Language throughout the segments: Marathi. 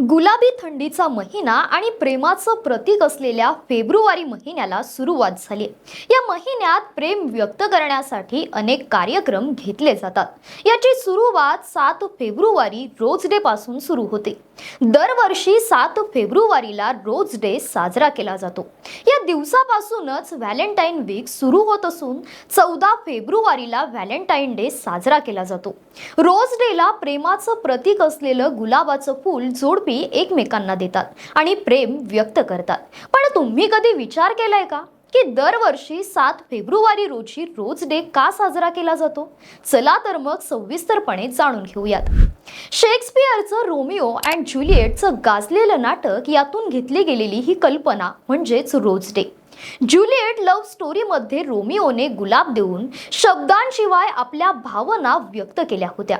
गुलाबी थंडीचा महिना आणि प्रेमाचं प्रतीक असलेल्या फेब्रुवारी महिन्याला सुरुवात झाली. या महिन्यात प्रेम व्यक्त करण्यासाठी अनेक कार्यक्रम घेतले जातात. याची सुरुवात सात फेब्रुवारी रोज डे पासून सुरू होते. दरवर्षी सात फेब्रुवारीला रोज डे साजरा केला जातो. या दिवसापासूनच व्हॅलेंटाईन वीक सुरू होत असून चौदा फेब्रुवारीला व्हॅलेंटाईन डे साजरा केला जातो. रोज डेला प्रेमाचं प्रतीक असलेलं गुलाबाचं फूल जोडपी एकमेकांना देतात आणि प्रेम व्यक्त करतात. पण तुम्ही कधी विचार केलाय का? की दरवर्षी सात फेब्रुवारी रोजी रोज डे का साजरा केला जातो? चला तर मग सविस्तरपणे जाणून घेऊयात. शेक्सपियरचं रोमिओ अँड ज्युलिएटचं गाजलेलं नाटक यातून घेतली गेलेली ही कल्पना म्हणजेच रोज डे. ज्युलिएट लव्ह स्टोरीमध्ये रोमिओने गुलाब देऊन शब्दांशिवाय आपल्या भावना व्यक्त केल्या होत्या.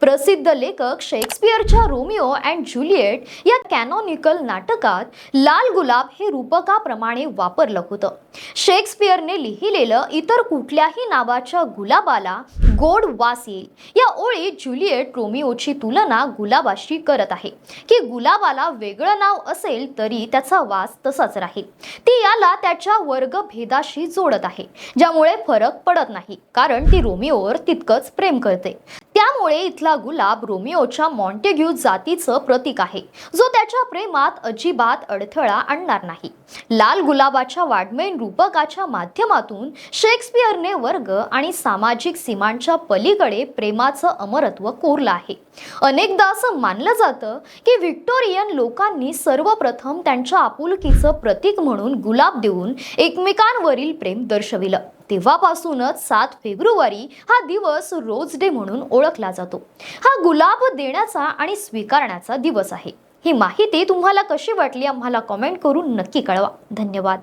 प्रसिद्ध लेखक शेक्सपियरच्या रोमिओ अँड ज्युलिएट या कॅनॉनिकल नाटकात लाल गुलाब हे रूपकाप्रमाणे वापरलं होतं. शेक्सपियरने लिहिलेलं इतर कुठल्याही नावाच्या गुलाबाला गोड वास येईल. या ओळीत ज्युलिएट रोमिओची तुलना गुलाबाशी करत आहे. की गुलाबाला वेगळं नाव असेल तरी त्याचा वास तसाच राहील. ती याला त्याच्या वर्गभेदाशी जोडत आहे ज्यामुळे फरक पडत नाही कारण ती रोमिओवर तितकंच प्रेम करते. त्यामुळे इथला गुलाब रोमिओच्या मॉन्टेग्यू जातीचं प्रतीक आहे. जो त्याच्या प्रेमात अजिबात अडथळा आणणार नाही. लाल गुलाबाच्या वाड्मयीन रूपकाच्या माध्यमातून शेक्सपियरने वर्ग आणि सामाजिक सीमांच्या पलीकडे प्रेमाचं अमरत्व कोरलं आहे. अनेकदा असं मानलं जातं की व्हिक्टोरियन लोकांनी सर्वप्रथम त्यांच्या आपुलकीचं प्रतीक म्हणून गुलाब देऊन एकमेकांवरील प्रेम दर्शविलं. तेव्हापासूनच सात फेब्रुवारी हा दिवस रोज डे म्हणून ओळखला जातो. हा गुलाब देण्याचा आणि स्वीकारण्याचा दिवस आहे. ही माहिती तुम्हाला कशी वाटली आम्हाला कॉमेंट करून नक्की कळवा. धन्यवाद.